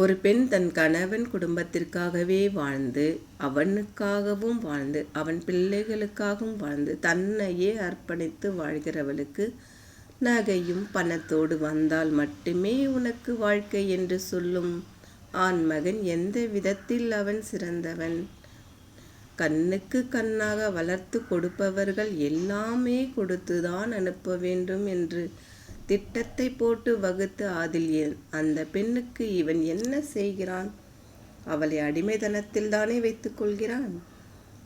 ஒரு பெண் தன் கணவன் குடும்பத்திற்காகவே வாழ்ந்து அவனுக்காகவும் வாழ்ந்து அவன் பிள்ளைகளுக்காகவும் வாழ்ந்து தன்னையே அர்ப்பணித்து வாழ்கிறவளுக்கு நகையும் பணத்தோடு வந்தால் மட்டுமே உனக்கு வாழ்க்கை என்று சொல்லும். ஆண்மகன் எந்த விதத்தில் அவன் சிறந்தவன்? கண்ணுக்கு கண்ணாக வளர்த்து கொடுப்பவர்கள் எல்லாமே கொடுத்துதான் அனுப்ப வேண்டும் என்று திட்டத்தை போட்டு வகுத்து அதில் அந்த பெண்ணுக்கு இவன் என்ன செய்கிறான்? அவளை அடிமைதனத்தில் தானே வைத்துக் கொள்கிறான்?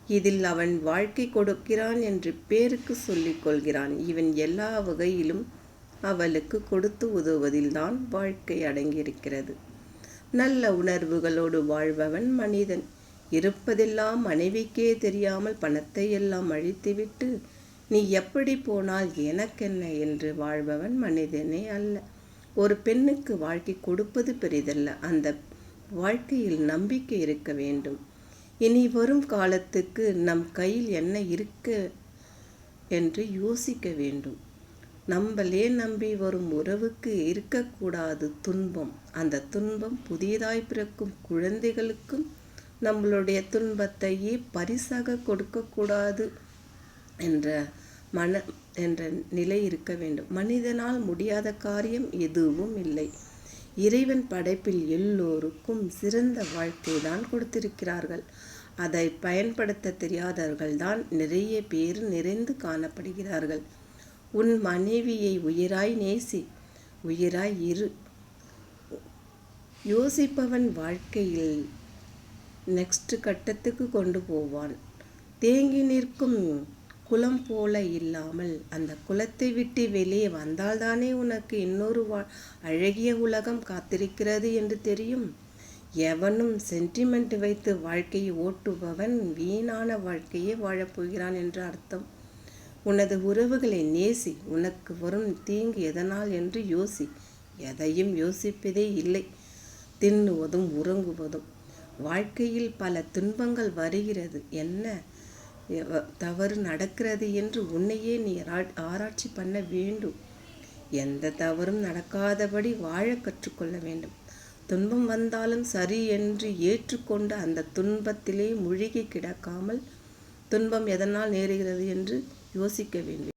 இதில் அவன் வாழ்க்கை கொடுக்கிறான் என்று பேருக்கு சொல்லிக் கொள்கிறான். இவன் எல்லா வகையிலும் அவளுக்கு கொடுத்து உதவுவதில்தான் வாழ்க்கை அடங்கியிருக்கிறது. நல்ல உணர்வுகளோடு வாழ்பவன் மனிதன். இருப்பதெல்லாம் மனைவிக்கே தெரியாமல் பணத்தை எல்லாம் அழித்துவிட்டு நீ எப்படி போனால் எனக்கென்ன என்று வாழ்பவன் மனிதனே அல்ல. ஒரு பெண்ணுக்கு வாழ்க்கை கொடுப்பது பெரிதல்ல. அந்த வாழ்க்கையில் நம்பிக்கை இருக்க வேண்டும். இனி வரும் காலத்துக்கு நம் கையில் என்ன இருக்க என்று யோசிக்க வேண்டும். நம்மளே நம்பி வரும் உறவுக்கு இருக்கக்கூடாது துன்பம். அந்த துன்பம் புதியதாய் பிறக்கும் குழந்தைகளுக்கும் நம்மளுடைய துன்பத்தையே பரிசாக கொடுக்கக்கூடாது என்ற மன என்ற நிலை இருக்க வேண்டும். மனிதனால் முடியாத காரியம் எதுவும் இல்லை. இறைவன் படைப்பில் எல்லோருக்கும் சிறந்த வாழ்க்கை தான் கொடுத்திருக்கிறார்கள். அதை பயன்படுத்த தெரியாதவர்கள் தான் நிறைய பேர் நிறைந்து காணப்படுகிறார்கள். உன் மனைவியை உயிராய் நேசி உயிராய் இரு. யோசிப்பவன் வாழ்க்கையில் நெக்ஸ்ட் கட்டத்துக்கு கொண்டு போவான். தேங்கி நிற்கும் குளம் போல இல்லாமல் அந்த குளத்தை விட்டு வெளியே வந்தால்தானே உனக்கு இன்னொரு வா அழகிய உலகம் காத்திருக்கிறது என்று தெரியும்? எவனும் சென்டிமெண்ட் வைத்து வாழ்க்கையை ஓட்டுபவன் வீணான வாழ்க்கையே வாழப்போகிறான் என்று அர்த்தம். உனது உறவுகளை நேசி உனக்கு வரும் தீங்கு எதனால் என்று யோசி. எதையும் யோசிப்பதே இல்லை. தின்னுவதும் உறங்குவதும். வாழ்க்கையில் பல துன்பங்கள் வருகிறது. என்ன? தவறு நடக்கிறது என்று உன்னையே நீ ஆராய்ச்சி பண்ண வேண்டும். எந்த தவறும் நடக்காதபடி வாழ கற்றுக்கொள்ள வேண்டும். துன்பம் வந்தாலும் சரி என்று ஏற்றுக்கொண்டு அந்த துன்பத்திலே முழுகி கிடக்காமல் துன்பம் எதனால் நேருகிறது என்று யோசிக்க வேண்டும்.